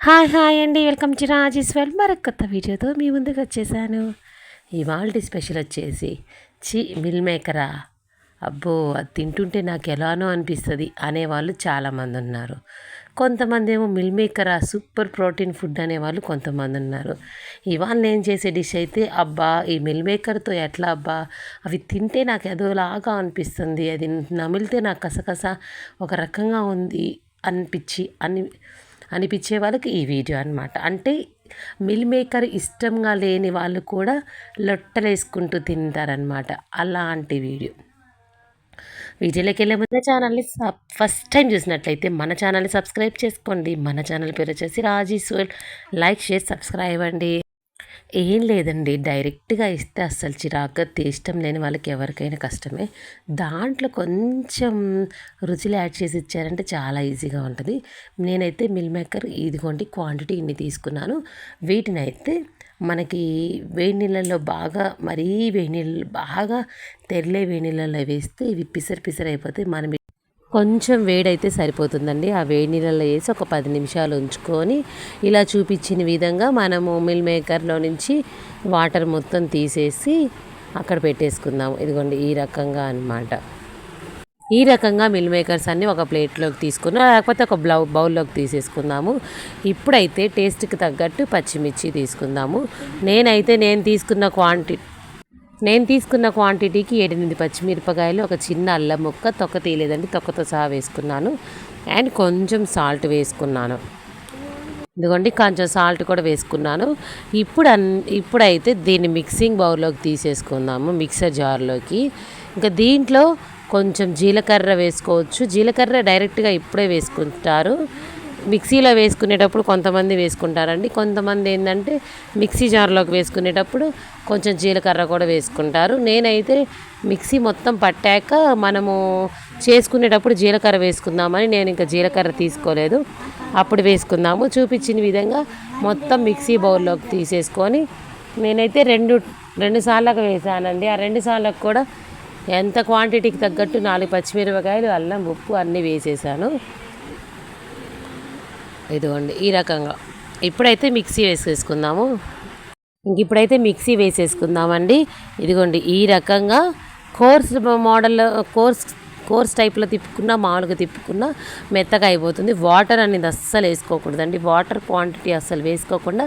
Hi hi అండి welcome to Rajeshwar మరొక కొత్త వీడియోతో మీ ముందుకు వచ్చేసాను. ఇవాళ స్పెషల్ వచ్చేసి చి మిల్ మేకరా అబ్బో అది తింటుంటే నాకు ఎలానో అనిపిస్తుంది అనేవాళ్ళు చాలామంది ఉన్నారు. కొంతమంది ఏమో మిల్ మేకరా సూపర్ ప్రోటీన్ ఫుడ్ అనేవాళ్ళు కొంతమంది ఉన్నారు. ఇవాళ నేను చేసే డిష్ అయితే అబ్బా ఈ మిల్ మేకర్తో ఎట్లా అబ్బా అవి తింటే నాకు ఎదోలాగా అనిపిస్తుంది. అది నమిలితే నాకు కసకస ఒక రకంగా ఉంది అనిపించి అని అనిపించే వాళ్ళకి ఈ వీడియో అనమాట అంటే మిల్ మేకర్ ఇష్టంగా లేని వాళ్ళు కూడా లొట్టలేసుకుంటూ తింటారనమాట అలాంటి వీడియో. వీడియోలోకి వెళ్ళే ముందు ఛానల్ని ఫస్ట్ టైం చూసినట్లయితే మన ఛానల్ని సబ్స్క్రైబ్ చేసుకోండి. మన ఛానల్ పేరు వచ్చేసి రాజీశ్వర్ లైక్ షేర్ సబ్స్క్రైబ్ అండి. ఏం లేదండి. డైరెక్ట్గా ఇస్తే అస్సలు చిరాకు ఇష్టం లేని వాళ్ళకి ఎవరికైనా కష్టమే. దాంట్లో కొంచెం రుచులు యాడ్ చేసి ఇచ్చారంటే చాలా ఈజీగా ఉంటుంది. నేనైతే మిల్ మేకర్ ఇదిగోండి క్వాంటిటీ ఇన్ని తీసుకున్నాను. వీటిని అయితే మనకి వేడి నీళ్ళల్లో బాగా మరీ వేడి నీళ్ళు బాగా తెరలే వేడి నీళ్ళల్లో వేస్తే ఇవి పిసర్ పిసర్ అయిపోతే మనం కొంచెం వేడైతే సరిపోతుందండి. ఆ వేడి నీళ్ళలో వేసి ఒక పది నిమిషాలు ఉంచుకొని ఇలా చూపించిన విధంగా మనము మిల్ మేకర్లో నుంచి వాటర్ మొత్తం తీసేసి అక్కడ పెట్టేసుకుందాము. ఇదిగోండి ఈ రకంగా అనమాట ఈ రకంగా మిల్ మేకర్స్ అన్నీ ఒక ప్లేట్లోకి తీసుకున్నాం. లేకపోతే ఒక బ్లౌ బౌల్లోకి తీసేసుకుందాము. ఇప్పుడైతే టేస్ట్కి తగ్గట్టు పచ్చిమిర్చి తీసుకుందాము. నేనైతే నేను తీసుకున్న క్వాంటిటీ నేను తీసుకున్న క్వాంటిటీకి ఎనిమిది పచ్చిమిరపకాయలు ఒక చిన్న అల్లం ముక్క తొక్క తీయలేదండి తొక్కతో సహా వేసుకున్నాను. అండ్ కొంచెం సాల్ట్ వేసుకున్నాను. ఇదిగోండి కొంచెం సాల్ట్ కూడా వేసుకున్నాను. ఇప్పుడు అన్ ఇప్పుడైతే దీన్ని మిక్సింగ్ బౌల్లోకి తీసేసుకుందాము మిక్సర్ జార్లోకి. ఇంకా దీంట్లో కొంచెం జీలకర్ర వేసుకోవచ్చు. జీలకర్ర డైరెక్ట్గా ఇప్పుడే వేసుకుంటారు. మిక్సీలో వేసుకునేటప్పుడు కొంతమంది వేసుకుంటారండి. కొంతమంది ఏంటంటే మిక్సీ జార్లోకి వేసుకునేటప్పుడు కొంచెం జీలకర్ర కూడా వేసుకుంటారు. నేనైతే మిక్సీ మొత్తం పట్టాక మనము చేసుకునేటప్పుడు జీలకర్ర వేసుకుందామని నేను ఇంకా జీలకర్ర తీసుకోలేదు. అప్పుడు వేసుకుందాము. చూపించిన విధంగా మొత్తం మిక్సీ బౌల్లోకి తీసేసుకొని నేనైతే రెండు రెండు సార్లకు వేసానండి. ఆ రెండు సార్లకు కూడా ఎంత క్వాంటిటీకి తగ్గట్టు నాలుగు పచ్చిమిరపకాయలు అల్లం ఉప్పు అన్నీ వేసేసాను. ఇదిగోండి ఈ రకంగా. ఇప్పుడైతే మిక్సీ వేసేసుకుందాము. ఇంక ఇప్పుడైతే మిక్సీ వేసేసుకుందామండి. ఇదిగోండి ఈ రకంగా కోర్స్ మోడల్ కోర్స్ కోర్స్ టైప్లో తిప్పుకున్నా మామూలుగా తిప్పుకున్నా మెత్తగా అయిపోతుంది. వాటర్ అనేది అస్సలు వేసుకోకూడదండి. వాటర్ క్వాంటిటీ అస్సలు వేసుకోకుండా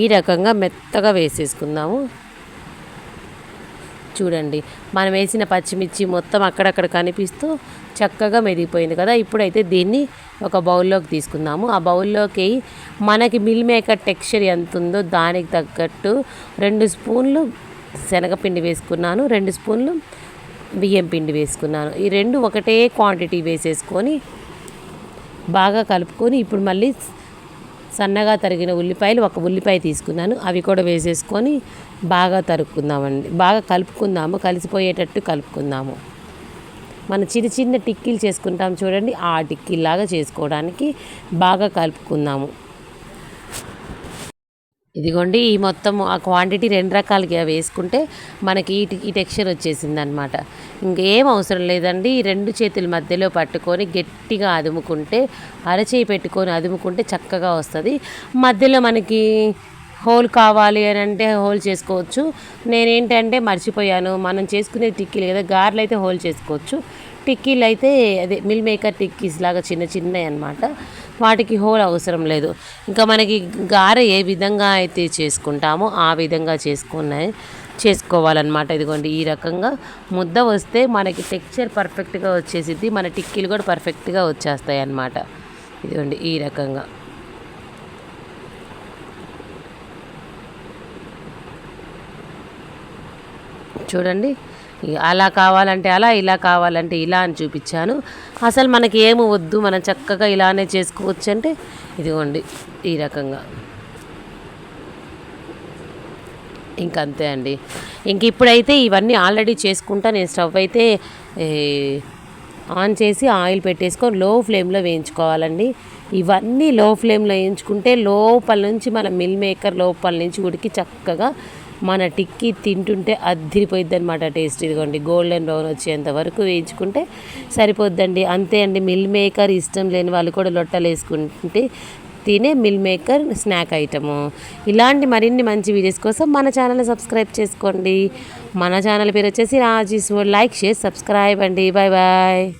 ఈ రకంగా మెత్తగా వేసేసుకుందాము. చూడండి. మనం వేసిన పచ్చిమిర్చి మొత్తం అక్కడక్కడ కనిపిస్తూ చక్కగా మెరిగిపోయింది కదా. ఇప్పుడైతే దీన్ని ఒక బౌల్లోకి తీసుకుందాము. ఆ బౌల్లోకి మనకి మిల్ మేకర్ టెక్స్చర్ ఎంత ఉందో దానికి తగ్గట్టు రెండు స్పూన్లు శనగపిండి వేసుకున్నాను రెండు స్పూన్లు బియ్యం పిండి వేసుకున్నాను. ఈ రెండు ఒకటే క్వాంటిటీ వేసేసుకొని బాగా కలుపుకొని ఇప్పుడు మళ్ళీ సన్నగా తరిగిన ఉల్లిపాయలు ఒక ఉల్లిపాయ తీసుకున్నాను. అవి కూడా వేసేసుకొని బాగా తరుక్కుందామండి. బాగా కలుపుకుందాము. కలిసిపోయేటట్టు కలుపుకుందాము. మన చిన్న చిన్న టిక్కీలు చేసుకుంటాం చూడండి. ఆ టిక్కీలాగా చేసుకోవడానికి బాగా కలుపుకుందాము. ఇదిగోండి ఈ మొత్తం ఆ క్వాంటిటీ రెండు రకాలుగా వేసుకుంటే మనకి ఈ ఈ టెక్స్చర్ వచ్చేసింది అనమాట ఇంకేం అవసరం లేదండి ఈ రెండు చేతుల మధ్యలో పట్టుకొని గట్టిగా అదుముకుంటే అరచేయి పెట్టుకొని అదుముకుంటే చక్కగా వస్తుంది. మధ్యలో మనకి హోల్ కావాలి అని అంటే హోల్ చేసుకోవచ్చు. నేనేంటంటే మర్చిపోయాను మనం చేసుకునే టిక్కీలు కదా గారెలు అయితే హోల్ చేసుకోవచ్చు. టిక్కీలు అయితే అదే మిల్ మేకర్ టిక్కీస్ లాగా చిన్న చిన్నవి అనమాట వాటికి హోల్ అవసరం లేదు. ఇంకా మనకి గారె ఏ విధంగా అయితే చేసుకుంటామో ఆ విధంగా చేసుకున్నాయి చేసుకోవాలన్నమాట. ఇదిగోండి ఈ రకంగా ముద్ద వస్తే మనకి టెక్స్చర్ పర్ఫెక్ట్గా వచ్చేసిద్ది. మన టిక్కీలు కూడా పర్ఫెక్ట్గా వచ్చేస్తాయి అన్నమాట ఇదిగోండి ఈ రకంగా. చూడండి అలా కావాలంటే అలా ఇలా కావాలంటే ఇలా అని చూపించాను. అసలు మనకి ఏమి వద్దు మనం చక్కగా ఇలానే చేసుకోవచ్చు అంటే ఇదిగోండి ఈ రకంగా. ఇంకంతే అండి. ఇంక ఇప్పుడైతే ఇవన్నీ ఆల్రెడీ చేసుకుంటా నేను స్టవ్ అయితే ఆన్ చేసి ఆయిల్ పెట్టేసుకొని లో ఫ్లేమ్లో వేయించుకోవాలండి. ఇవన్నీ లో ఫ్లేమ్లో వేయించుకుంటే లోపల నుంచి మన మిల్ మేకర్ లోపల నుంచి ఉడికి చక్కగా మన టిక్కీ తింటుంటే అద్దిరిపోయిద్ది అనమాట టేస్ట్ ఇదిగోండి గోల్డెన్ బ్రౌన్ వచ్చేంత వరకు వేయించుకుంటే సరిపోద్దండి. అంతే అండి మిల్ మేకర్ ఇష్టం లేని వాళ్ళు కూడా లొట్టలు వేసుకుంటే తినే మిల్ మేకర్ స్నాక్ ఐటము. ఇలాంటి మరిన్ని మంచి వీడియోస్ కోసం మన ఛానల్ని సబ్స్క్రైబ్ చేసుకోండి. మన ఛానల్ పేరు వచ్చేసి రాజీస్ లైక్ షేర్ సబ్స్క్రైబ్ అండి. Bye bye